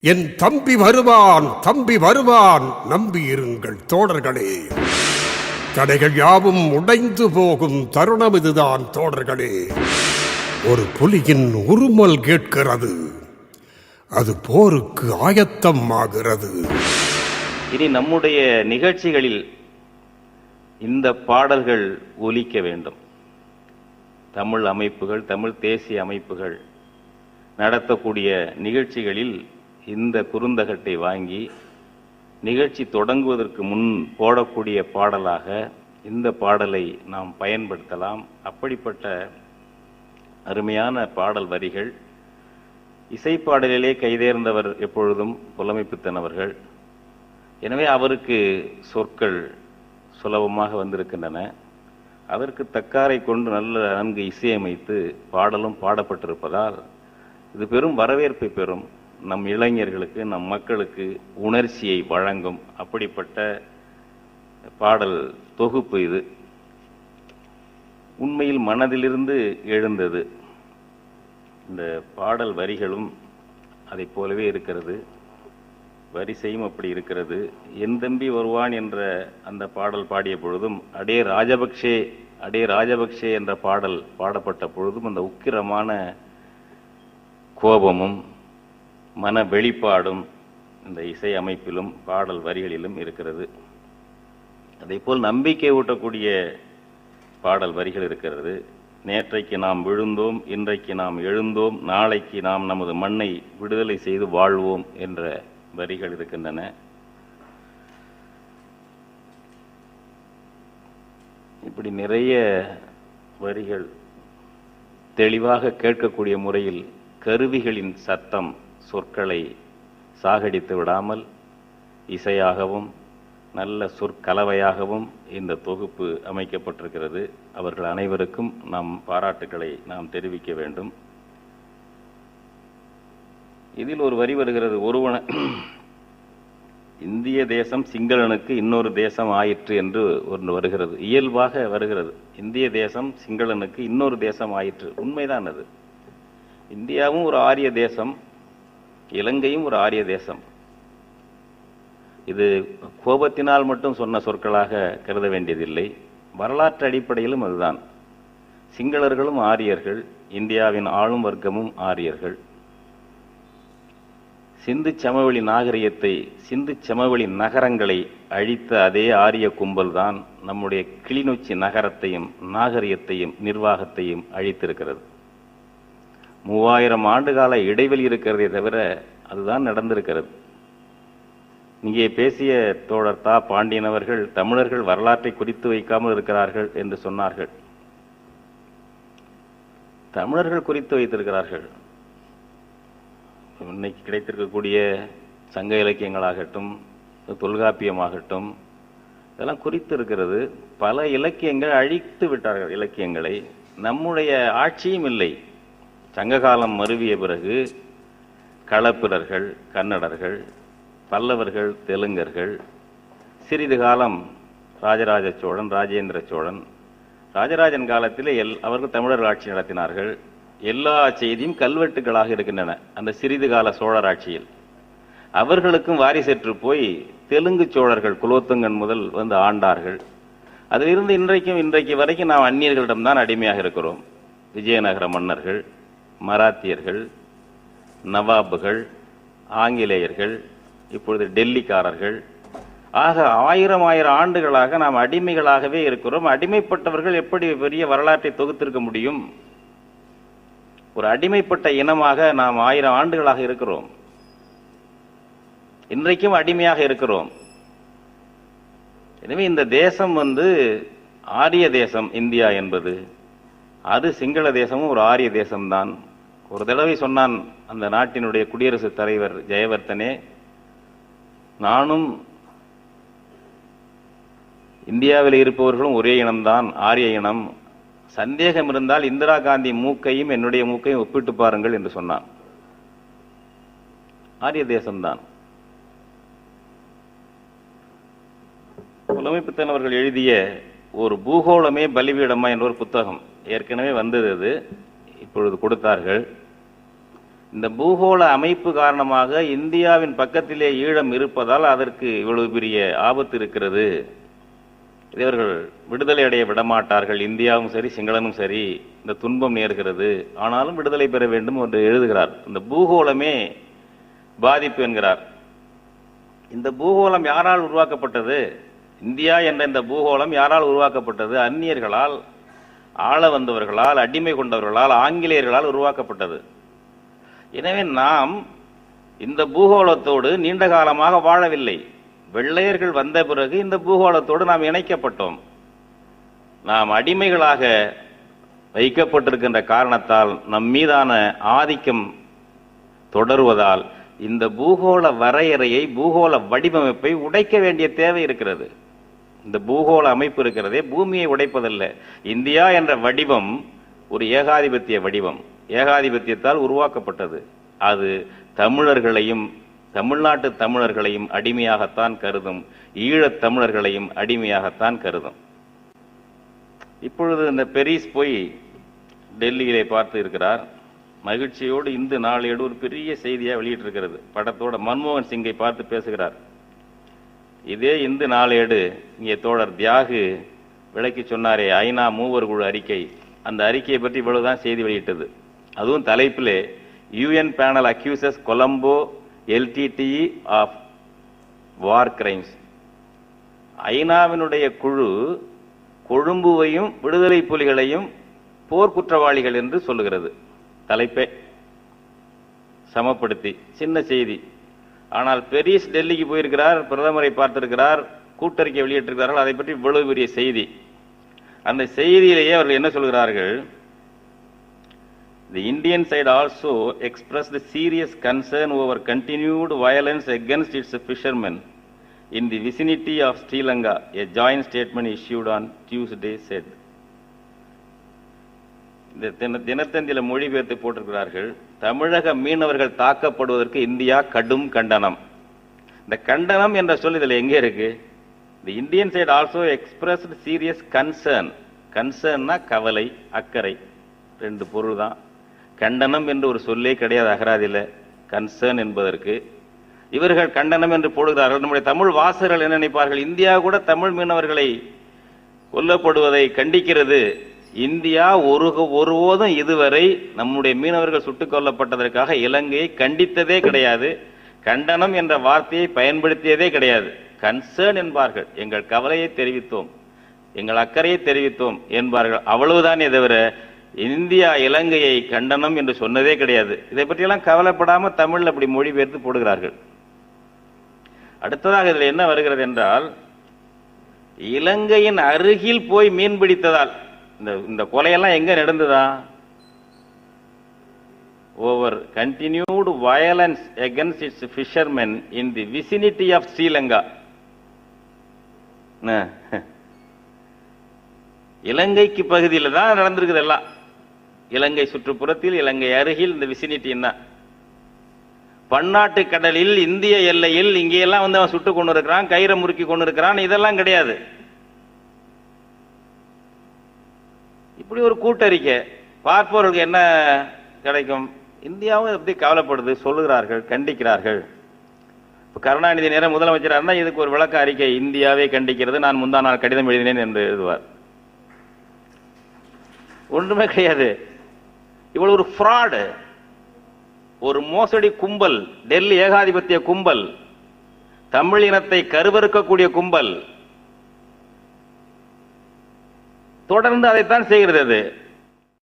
என் தம்பி வருவான் தம்பி வருவான் நம்பியிருங்கள் தோழர்களே. தடைகள் யாவும் உடைந்து போகும் தருணம் இதுதான் தோழர்களே. ஒரு புலியின் உருமல் கேட்கிறது. அது போருக்கு ஆயத்தம் ஆகிறது. இனி நம்முடைய நிகழ்ச்சிகளில் இந்த பாடல்கள் ஒலிக்க வேண்டும். தமிழ் அமைப்புகள் தமிழ் தேசிய அமைப்புகள் நடத்தக்கூடிய நிகழ்ச்சிகளில் இந்த குறுந்தகட்டை வாங்கி நிகழ்ச்சி தொடங்குவதற்கு முன் போடக்கூடிய பாடலாக இந்த பாடலை நாம் பயன்படுத்தலாம். அப்படிப்பட்ட அருமையான பாடல் வரிகள். இசைப்பாடலிலே கைதேர்ந்தவர் எப்பொழுதும் புலமைப்பித்தனவர்கள் எனவே அவருக்கு சொற்கள் சுலபமாக வந்திருக்கின்றன. அதற்கு தக்காரை கொண்டு நல்ல நன்கு இசையமைத்து பாடலும் பாடப்பட்டிருப்பதால் இது பெரும் வரவேற்பை பெறும். நம் இளைஞர்களுக்கு நம் மக்களுக்கு உணர்ச்சியை வழங்கும் அப்படிப்பட்ட பாடல் தொகுப்பு இது. உண்மையில் மனதிலிருந்து எழுந்தது. இந்த பாடல் வரிகளும் அதைப் போலவே இருக்கிறது. வரிசையும் அப்படி இருக்கிறது. என் தம்பி வருவான் என்ற அந்த பாடல் பாடிய பொழுதும் அடே ராஜபக்ஷே அடே ராஜபக்ஷே என்ற பாடல் பாடப்பட்ட பொழுதும் அந்த உக்கிரமான கோபமும் மன வெளிப்பாடும் இந்த இசை அமைப்பிலும் பாடல் வரிகளிலும் இருக்கிறது. அதேபோல் நம்பிக்கை ஊட்டக்கூடிய பாடல் வரிகள் இருக்கிறது. நேற்றைக்கு நாம் விழுந்தோம் இன்றைக்கு நாம் எழுந்தோம் நாளைக்கு நாம் நமது மண்ணை விடுதலை செய்து வாழ்வோம் என்ற வரிகள் இருக்கின்றன. இப்படி நிறைய வரிகள் தெளிவாக கேட்கக்கூடிய முறையில் கருவிகளின் சத்தம் சொற்களை சாகடித்து விடாமல் இசையாகவும் நல்ல சொற்கலவையாகவும் இந்த தொகுப்பு அமைக்கப்பட்டிருக்கிறது. அவர்கள் அனைவருக்கும் நாம் பாராட்டுக்களை நாம் தெரிவிக்க வேண்டும். இதில் ஒரு வரி வருகிறது. ஒருவன இந்திய தேசம் சிங்களனுக்கு இன்னொரு தேசம் ஆயிற்று என்று ஒன்று வருகிறது. இயல்பாக வருகிறது. இந்திய தேசம் சிங்களனுக்கு இன்னொரு தேசம் ஆயிற்று. உண்மைதான் அது. இந்தியாவும் ஒரு ஆரிய தேசம். இலங்கையும் ஒரு ஆரிய தேசம். இது கோபத்தினால் மட்டும் சொன்ன சொற்களாக கருத வேண்டியதில்லை. வரலாற்று அடிப்படையிலும் அதுதான். சிங்களர்களும் ஆரியர்கள் இந்தியாவின் ஆளும் வர்க்கமும் ஆரியர்கள். சிந்து சமவெளி நாகரிகத்தை சிந்து சமவெளி நகரங்களை அழித்த அதே ஆரிய கும்பல் தான் நம்முடைய கிளிநொச்சி நகரத்தையும் நாகரிகத்தையும் நிர்வாகத்தையும் அழித்திருக்கிறது. மூவாயிரம் ஆண்டு கால இடைவெளி இருக்கிறதே தவிர அதுதான் நடந்திருக்கிறது. இங்கே பேசிய தோழர் தா. பாண்டியன் அவர்கள் தமிழர்கள் வரலாற்றை குறித்து வைக்காமல் இருக்கிறார்கள் என்று சொன்னார்கள். தமிழர்கள் குறித்து வைத்திருக்கிறார்கள். இன்னைக்கு கிடைத்திருக்கக்கூடிய சங்க இலக்கியங்களாகட்டும் தொல்காப்பியமாகட்டும் இதெல்லாம் குறித்து இருக்கிறது. பல இலக்கியங்கள் அழித்து விட்டார்கள் இலக்கியங்களை. நம்முடைய ஆட்சியும் இல்லை. சங்ககாலம் மருவிய பிறகு களப்பிரர்கள் கன்னடர்கள் பல்லவர்கள் தெலுங்கர்கள் சிறிது காலம் ராஜராஜ சோழன் ராஜேந்திர சோழன் ராஜராஜன் காலத்தில் எல் அவர்கள் தமிழர்கள் ஆட்சி நடத்தினார்கள். எல்லா செய்தியும் கல்வெட்டுகளாக இருக்கின்றன அந்த சிறிது கால சோழர் ஆட்சியில் அவர்களுக்கும் வாரிசற்று போய் தெலுங்கு சோழர்கள் குலோத்துங்கன் முதல் வந்து ஆண்டார்கள். அதிலிருந்து இன்றைக்கும் இன்றைக்கு வரைக்கும் நாம் அந்நியர்களிடம்தான் அடிமையாக இருக்கிறோம். விஜயநகர மன்னர்கள் மராத்தியர்கள் நவாபுகள் ஆங்கிலேயர்கள் இப்பொழுது டெல்லிக்காரர்கள். ஆக ஆயிரம் ஆயிரம் ஆண்டுகளாக நாம் அடிமைகளாகவே இருக்கிறோம். அடிமைப்பட்டவர்கள் எப்படி பெரிய வரலாற்றை தொகுத்திருக்க முடியும்? ஒரு அடிமைப்பட்ட இனமாக நாம் ஆயிரம் ஆண்டுகளாக இருக்கிறோம். இன்றைக்கும் அடிமையாக இருக்கிறோம். எனவே இந்த தேசம் வந்து ஆரிய தேசம் இந்தியா என்பது. அது சிங்கள தேசமும் ஒரு ஆரிய தேசம்தான். ஒரு தடவை சொன்னான் அந்த நாட்டினுடைய குடியரசுத் தலைவர் ஜெயவர்த்தனே நானும் இந்தியாவில் இருப்பவர்களும் ஒரே இனம்தான் ஆரிய இனம். சந்தேகம் இருந்தால் இந்திரா காந்தி மூக்கையும் என்னுடைய மூக்கையும் ஒப்பிட்டு பாருங்கள் என்று சொன்னான். ஆரிய தேசம்தான். புலமைப்பித்தன் அவர்கள் எழுதிய ஒரு பூகோளமே பலிபீடமா என்ற ஒரு புத்தகம் ஏற்கனவே வந்தது அது. இப்பொழுது கொடுத்தார்கள். இந்த பூகோள அமைப்பு காரணமாக இந்தியாவின் பக்கத்திலே ஈழம் இருப்பதால் அதற்கு இவ்வளவு பெரிய ஆபத்து இருக்கிறது. இவர்கள் விடுதலை அடைய விடமாட்டார்கள். இந்தியாவும் சரி சிங்களனும் சரி இந்த துன்பம் நேர்கிறது. ஆனாலும் விடுதலை பெற வேண்டும் என்று எழுதுகிறார். இந்த பூகோளமே பாதிப்பு என்கிறார். இந்த பூகோளம் யாரால் உருவாக்கப்பட்டது? இந்தியா என்ற இந்த பூகோளம் யாரால் உருவாக்கப்பட்டது? அந்நியர்களால் ஆள வந்தவர்களால் அடிமை கொண்டவர்களால் ஆங்கிலேயர்களால் உருவாக்கப்பட்டது. எனவே நாம் இந்த பூகோளத்தோடு நீண்ட காலமாக வாழவில்லை. வெள்ளையர்கள் வந்த பிறகு இந்த பூகோளத்தோடு நாம் இணைக்கப்பட்டோம். நாம் அடிமைகளாக வைக்கப்பட்டிருக்கின்ற காரணத்தால் நம் மீதான ஆதிக்கம் தொடருவதால் இந்த பூகோள வரையறையை பூகோள வடிவமைப்பை உடைக்க வேண்டிய தேவை இருக்கிறது. இந்த பூகோள அமைப்பு இருக்கிறதே பூமியை உடைப்பதல்ல. இந்தியா என்ற வடிவம் ஒரு ஏகாதிபத்திய வடிவம். ஏகாதிபத்தியத்தால் உருவாக்கப்பட்டது. அது தமிழர்களையும் தமிழ்நாட்டு தமிழர்களையும் அடிமையாகத்தான் கருதும். ஈழத் தமிழர்களையும் அடிமையாகத்தான் கருதும். இப்பொழுது இந்த பெரிஸ் போய் டெல்லியிலே பார்த்து இருக்கிறார். மகிழ்ச்சியோடு இந்து நாளேடு ஒரு பெரிய செய்தியா வெளியிட்டிருக்கிறது. படத்தோட மன்மோகன் சிங்கை பார்த்து பேசுகிறார். இதே இந்து நாளேடு இங்கே தோழர் தியாகு விளக்கி சொன்னாரே ஐநா மூவர் குழு அறிக்கை. அந்த அறிக்கையை பற்றி இவ்வளவுதான் செய்தி வெளியிட்டது. அதுவும் தலைப்பிலே UN panel accuses Colombo LTTE of war crimes ஐநாவினுடைய குழு கொழும்புவையும் விடுதலை புலிகளையும் போர்க்குற்றவாளிகள் என்று சொல்லுகிறது. தலைப்பை சமப்படுத்தி சின்ன செய்தி. ஆனால் பெரிஸ் டெல்லிக்கு போயிருக்கிறார் பிரதமரை பார்த்திருக்கிறார் கூட்டறிக்கை வெளியிட்டிருக்கிறார்கள் அதை பற்றி இவ்வளவு பெரிய செய்தி அந்த செய்தியிலேயே அவர்கள் என்ன சொல்கிறார்கள் the Indian side also express the serious concern over continued violence against its fishermen in the vicinity of Sri Lanka a joint statement issued on Tuesday said இந்த தின தினத்தந்தியில மொழிபெயர்த்து போட்டிருக்கிறார்கள். தமிழக மீனவர்கள் தாக்கப்படுவதற்கு இந்தியா கடும் கண்டனம். இந்த கண்டனம் என்ற சொல் இதில் எங்கே இருக்கு? The Indian side also expressed serious concern கன்சர்ன்னா கவலை அக்கறை. ரெண்டு பொருள் தான். கண்டனம் என்று ஒரு சொல்லே கிடையாது அகராதியில். கன்சர்ன் என்பதற்கு. இவர்கள் கண்டனம் என்று போடுகிறார்கள். நம்முடைய தமிழ் வாசகர்கள் என்ன நினைப்பார்கள்? இந்தியா கூட தமிழ் மீனவர்களை கொல்லப்படுவதை கண்டிக்கிறது. இந்தியா ஒரு ஒருபோதும் இதுவரை நம்முடைய மீனவர்கள் சுட்டுக் கொல்லப்பட்டதற்காக இலங்கையை கண்டித்ததே கிடையாது. கண்டனம் என்ற வார்த்தையை பயன்படுத்தியதே கிடையாது. கன்சர்ன் என்பார்கள். எங்கள் கவலையை தெரிவித்தோம். எங்கள் அக்கறையை தெரிவித்தோம் என்பார்கள். அவ்வளவுதானே தவிர இந்தியா இலங்கையை கண்டனம் என்று சொன்னதே கிடையாது. இதை பற்றியெல்லாம் கவலைப்படாம தமிழ்ல அப்படி மொழிபெயர்த்து போடுகிறார்கள். அடுத்ததாக இதில் என்ன வருகிறது என்றால் இலங்கையின் அருகில் போய் மீன் பிடித்ததால் இந்த இந்த கொலையெல்லாம் எங்க நடந்ததா? Over continued violence against its fishermen in the vicinity of Sri Lanka இலங்கைக்கு பகுதியில் தான் நடந்திருக்குது எல்லாம். இலங்கை சுற்றுப்புறத்தில் இலங்கை அருகில் இந்த விசினிட்டி என்ன பன்னாட்டு கடலில் இந்திய எல்லையில் இங்கேயெல்லாம் வந்து அவன் சுட்டு கொண்டு இருக்கிறான் கயிறை முறுக்கி கொண்டு இருக்கிறான் இதெல்லாம் கிடையாது. இப்படி ஒரு கூட்டறிக்கை. பார்ப்பவர்களுக்கு என்ன கிடைக்கும்? இந்தியாவும் எப்படி கவலைப்படுது? சொல்லுகிறார்கள் கண்டிக்கிறார்கள். இப்போ கருணாநிதி நேரம் முதலமைச்சராக இருந்தால் இதுக்கு ஒரு விளக்க அறிக்கை. இந்தியாவே கண்டிக்கிறது நான் முந்தா நாள் கடிதம் எழுதினேன் என்று எழுதுவார். ஒன்றுமே கிடையாது. இவ்வளவு ஒரு ஃப்ராடு ஒரு மோசடி கும்பல் டெல்லி ஏகாதிபத்திய கும்பல் தமிழ் இனத்தை கருவறுக்கக்கூடிய கும்பல் தொடர்ந்து அதைத்தான் செய்கிறது அது.